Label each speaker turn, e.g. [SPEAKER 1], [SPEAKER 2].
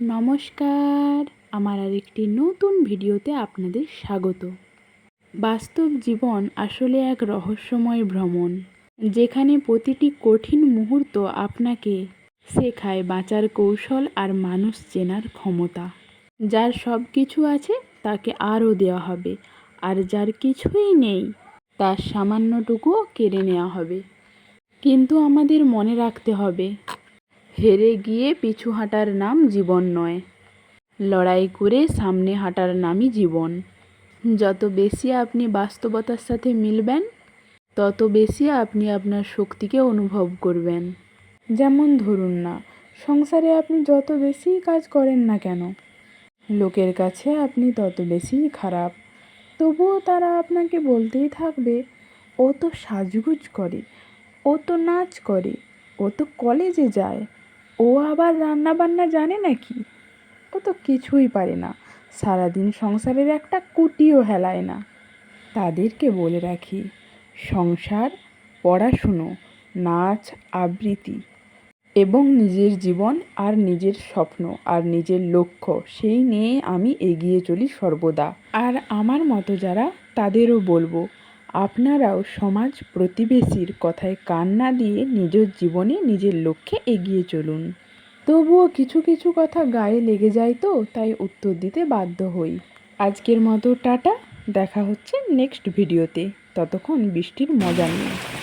[SPEAKER 1] নমস্কার। আমার আরেকটি নতুন ভিডিওতে আপনাদের স্বাগত। বাস্তব জীবন আসলে এক রহস্যময় ভ্রমণ, যেখানে প্রতিটি কঠিন মুহূর্ত আপনাকে শেখায় বাঁচার কৌশল আর মানুষ চেনার ক্ষমতা। যার সব কিছু আছে, তাকে আরও দেওয়া হবে, আর যার কিছুই নেই, তার সামান্যটুকুও কেড়ে নেওয়া হবে। কিন্তু আমাদের মনে রাখতে হবে হেরে গিয়ে পিছু হাঁটার নাম জীবন নয়। লড়াই করে সামনে হাঁটার নামই জীবন। যত বেশি আপনি বাস্তবতার সাথে মিলবেন, তত বেশি আপনি আপনার শক্তিকে অনুভব করবেন। যেমন ধরুন না, সংসারে আপনি যত বেশি কাজ করেন না কেন, লোকের কাছে আপনি তত বেশিই খারাপ। তবুও তারা আপনাকে বলতেই থাকবে, ও তো সাজগুজ করে, ও তো নাচ করে, ও তো কলেজে যায় ও আবার রান্না বান্না জানে নাকি? ও তো কিছুই পারে না। সারাদিন সংসারের একটা কুটিও হেলায় না। তাদেরকে বলে রাখি, সংসার, পড়াশুনো, নাচ, আবৃত্তি এবং নিজের জীবন আর নিজের স্বপ্ন আর নিজের লক্ষ্য, সেই নিয়ে আমি এগিয়ে চলি সর্বদা। আর আমার মতো যারা, তাদেরও বলব আপনারাও সমাজ প্রতিবেশীর কথায় কান না দিয়ে নিজের জীবনে নিজের লক্ষ্যে এগিয়ে চলুন। তবুও কিছু কিছু কথা গায়ে লেগে যায় তো, তাই উত্তর দিতে বাধ্য হই। আজকের মতো টাটা, দেখা হচ্ছে নেক্সট ভিডিওতে। ততক্ষণ বৃষ্টির মজা নিয়ে।